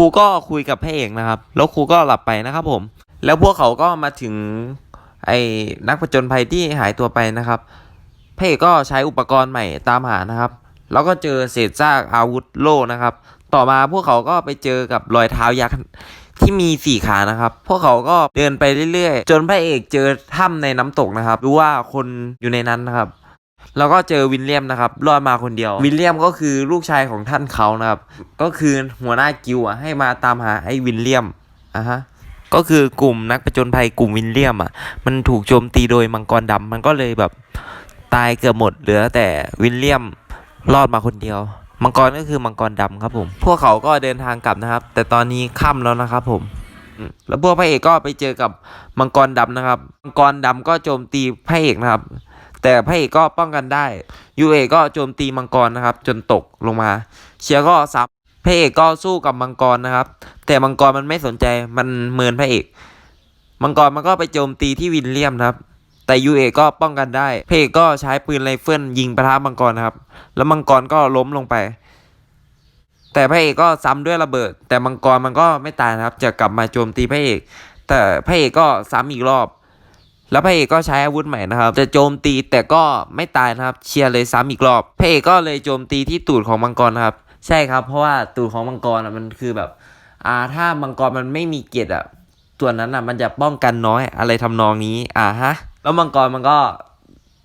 ครูก็คุยกับพระเอกนะครับ แล้วครูก็หลับไปนะครับผม แล้วพวกเขาก็มาถึงไอ้นักผจญภัยที่หายตัวไปนะครับพระเอกก็ใช้อุปกรณ์ใหม่ตามหานะครับ แล้วก็เจอเศษซากอาวุธโล่นะครับ ต่อมาพวกเขาก็ไปเจอกับรอยเท้ายักษ์ที่มีสี่ขานะครับ พวกเขาก็เดินไปเรื่อยๆ จนพระเอกเจอถ้ำในน้ำตกนะครับ รู้ว่าคนอยู่ในนั้นนะครับ แล้วก็เจอวินเลียมนะครับรอดมาคนเดียว วินเลียมก็คือลูกชายของท่านเขานะครับ ก็คือหัวหน้ากิวอะให้มาตามหาไอ้วินเลียมอะฮะก็คือกลุ่มนักประจนภัยกลุ่มวินเลียมอะมันถูกโจมตีโดยมังกรดำมันก็เลยแบบตายเกือบหมดเหลือแต่วินเลียมรอดมาคนเดียว มังกรก็คือมังกรดำครับผม พวกเขาก็เดินทางกลับนะครับ แต่ตอนนี้ค่ำแล้วนะครับผมอืมแล้วพวกพระเอกก็ไปเจอกับมังกรดำนะครับ มังกรดำก็โจมตีพระเอกนะครับ แต่พระเอกก็ป้องกันได้ยูเอก็โจมตีมังกรนะครับ จนตกลงมา เชียร์ก็ซับพระเอกก็สู้กับมังกรนะครับ แต่มังกรมันไม่สนใจมันเมินพระเอก มังกรมันก็ไปโจมตีที่วินเลียมนะครับ แต่ยูเอก็ป้องกันได้พระเอกก็ใช้ปืนไรเฟิลยิงประทะมังกรนะครับ แล้วมังกรก็ล้มลงไป แต่พระเอกก็ซ้ำด้วยระเบิด แต่มังกรมันก็ไม่ตายนะครับ จะกลับมาโจมตีพระเอก แต่พระเอกก็ซ้ำอีกรอบ แล้วพระเอกก็ใช้อาวุธใหม่นะครับ จะโจมตีแต่ก็ไม่ตายนะครับ เชียร์เลยซ้ำอีกรอบ พระเอกก็เลยโจมตีที่ตูดของมังกรนะครับ ใช่ครับ เพราะว่าตูดของมังกรอะมันคือแบบ อ่า ถ้ามังกรมันไม่มีเกล็ดอะ ตัวนั้นอะมันจะป้องกันน้อยอะไรทำนองนี้ อ่าฮะ แล้วมังกรมันก็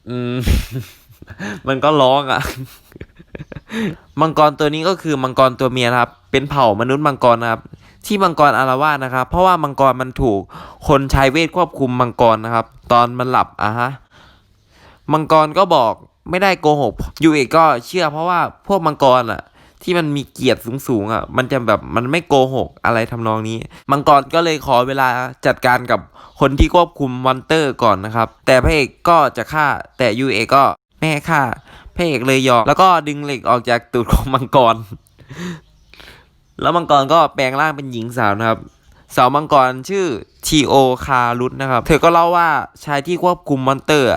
อืม มันก็ร้องอะ มังกรตัวนี้ก็คือมังกรตัวเมียครับ เป็นเผ่ามนุษย์มังกรนะครับ ที่มังกรอารวาสนะครับ เพราะว่ามังกรมันถูกคนใช้เวทควบคุมมังกรนะครับ ตอนมันหลับอะฮะมังกรก็บอกไม่ได้โกหกยูเอกก็เชื่อ เพราะว่าพวกมังกรอะ ที่มันมีเกียรติสูงๆอะ มันจะแบบมันไม่โกหกอะไรทำนองนี้ มังกรก็เลยขอเวลาจัดการกับคนที่ควบคุมมอนเตอร์ก่อนนะครับ แต่พระเอกก็จะฆ่าแต่ยูเอกก็ไม่ให้ฆ่าพระเอกเลยยอมแล้วก็ดึงเหล็กออกจากตูดของมังกร แล้วมังกรก็แปลงร่างเป็นหญิงสาวนะครับ สาวมังกรชื่อทีโอคารุตนะครับ เธอก็เล่าว่าชายที่ควบคุมมอนเตอร์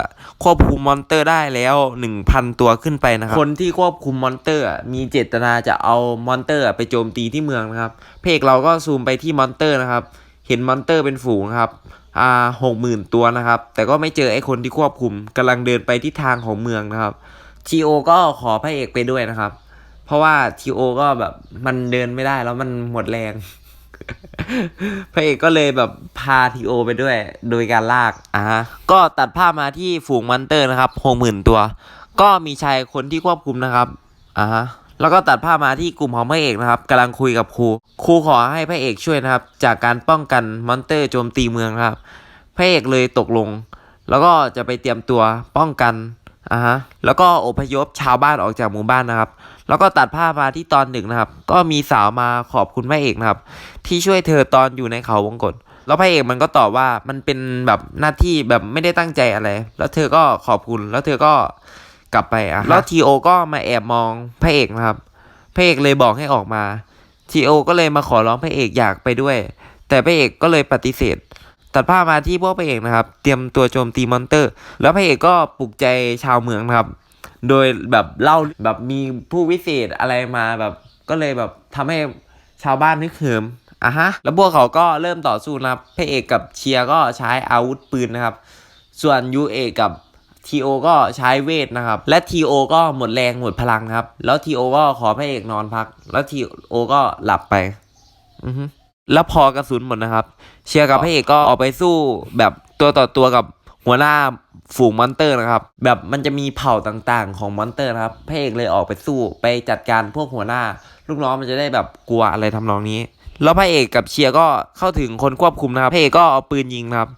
ควบคุมมอนเตอร์ได้แล้ว 1,000 ตัวขึ้นไปนะครับ คนที่ควบคุมมอนเตอร์ มีเจตนาจะเอามอนเตอร์ไปโจมตีที่เมืองนะครับ เพกเราก็ซูมไปที่มอนเตอร์นะครับ เห็นมอนเตอร์เป็นฝูงครับอ่าหกหมื่นตัวนะครับ แต่ก็ไม่เจอไอ้คนที่ควบคุมกำลังเดินไปที่ทางของเมืองนะครับทีโอก็ขอพระเอกไปด้วยนะครับ เพราะว่าทีโอก็แบบมันเดินไม่ได้แล้วมันหมดแรง พระเอกก็เลยแบบพาทีโอไปด้วย โดยการลากอะฮะก็ตัดภาพมาที่ฝูงมอนเตอร์นะครับหกหมื่นตัว ก็มีชายคนที่ควบคุมนะครับอะฮะแล้วก็ตัดภาพมาที่กลุ่มของพระเอกนะครับกำลังคุยกับครู ครูขอให้พระเอกช่วยนะครับ จากการป้องกันมอนเตอร์โจมตีเมืองครับ พระเอกเลยตกลง แล้วก็จะไปเตรียมตัวป้องกันอะฮะแล้วก็อพยพชาวบ้านออกจากหมู่บ้านนะครับ แล้วก็ตัดภาพมาที่ตอนหนึ่งนะครับ ก็มีสาวมาขอบคุณพระเอกนะครับ ที่ช่วยเธอตอนอยู่ในเขาวงกฏแล้วพระเอกมันก็ตอบว่ามันเป็นแบบหน้าที่แบบไม่ได้ตั้งใจอะไร แล้วเธอก็ขอบคุณแล้วเธอก็กลับไปอะแล้วทีโอก็มาแอบมองพระเอกนะครับพระเอกเลยบอกให้ออกมาทีโอก็เลยมาขอร้องพระเอกอยากไปด้วย แต่พระเอกก็เลยปฏิเสธ ตัดภาพมาที่พวกพระเอกนะครับ เตรียมตัวโจมตีมอนเตอร์ แล้วพระเอกก็ปลุกใจชาวเมืองนะครับ โดยแบบเล่าแบบมีผู้วิเศษอะไรมาแบบก็เลยแบบทำให้ชาวบ้านนึกเหิมอะฮะ แล้วพวกเขาก็เริ่มต่อสู้นะครับพระเอกกับเชียร์ก็ใช้อาวุธปืนนะครับ ส่วนยูเอกับทีโอก็ใช้เวทนะครับ และทีโอก็หมดแรงหมดพลังครับ แล้วทีโอก็ขอพระเอกนอนพัก แล้วทีโอก็หลับไป อือฮึแล้วพอกระสุนหมดนะครับ เชียร์กับพระเอกก็ออกไปสู้แบบตัวต่อตัวกับหัวหน้า ฝูงมอนเตอร์นะครับ แบบมันจะมีเผ่าต่างๆ ของมอนเตอร์นะครับพระเอกเลยออกไปสู้ไปจัดการพวกหัวหน้า ลูกน้องมันจะได้แบบกลัวอะไรทำนองนี้ แล้วพระเอกกับเชียร์ก็เข้าถึงคนควบคุมนะครับพระเอกก็เอาปืนยิงนะครับ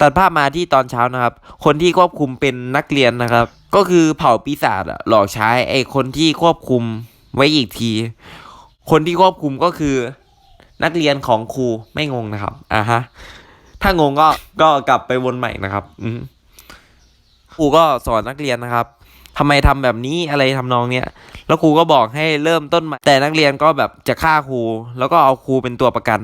ตัดภาพมาที่ตอนเช้านะครับ คนที่ควบคุมเป็นนักเรียนนะครับ ก็คือเผ่าปีศาจหลอกใช้ไอ้คนที่ควบคุมไว้อีกที คนที่ควบคุมก็คือนักเรียนของครูไม่งงนะครับอ่าฮะถ้างงก็ก็กลับไปวนใหม่นะครับ อื ครูก็สอนนักเรียนนะครับทำไมทำแบบนี้อะไรทำนองเนี้ยแล้วครูก็บอกให้เริ่มต้นใหม่แต่นักเรียนก็แบบจะฆ่าครูแล้วก็เอาครูเป็นตัวประกัน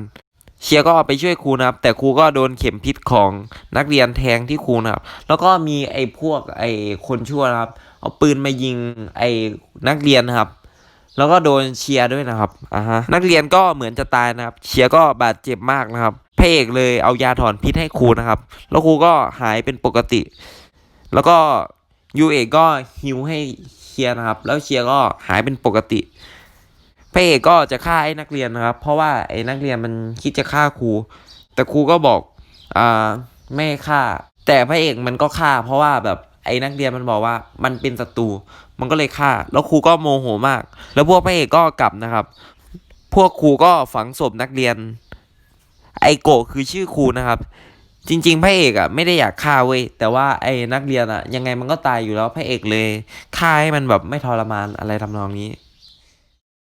เชียร์ก็ไปช่วยครูนะครับ แต่ครูก็โดนเข็มพิษของนักเรียนแทงที่ครูนะครับ แล้วก็มีไอ้พวกไอ้คนชั่วนะครับ เอาปืนมายิงไอ้นักเรียนนะครับแล้วก็โดนเชียร์ด้วยนะครับอ่าฮะนักเรียนก็เหมือนจะตายนะครับ เชียร์ก็บาดเจ็บมากนะครับพระเอกเลยเอายาถอนพิษให้ครูนะครับ แล้วครูก็หายเป็นปกติ แล้วก็ยูเอกก็ฮิวให้เชียร์นะครับ แล้วเชียร์ก็หายเป็นปกติพระเอกก็จะฆ่าไอ้นักเรียนนะครับ เพราะว่าไอ้นักเรียนมันคิดจะฆ่าครู แต่ครูก็บอกอ่าไม่ฆ่า แต่พระเอกมันก็ฆ่า เพราะว่าแบบไอ้นักเรียนมันบอกว่ามันเป็นศัตรูมันก็เลยฆ่า แล้วครูก็โมโหมาก แล้วพวกพระเอกก็กลับนะครับ พวกครูก็ฝังศพนักเรียน ไอโกะคือชื่อครูนะครับ จริง ๆ พระเอกอะไม่ได้อยากฆ่าเว้ยแต่ว่าไอ้นักเรียนอะยังไงมันก็ตายอยู่แล้วพระเอกเลยฆ่าให้มันแบบไม่ทรมานอะไรทำนองนี้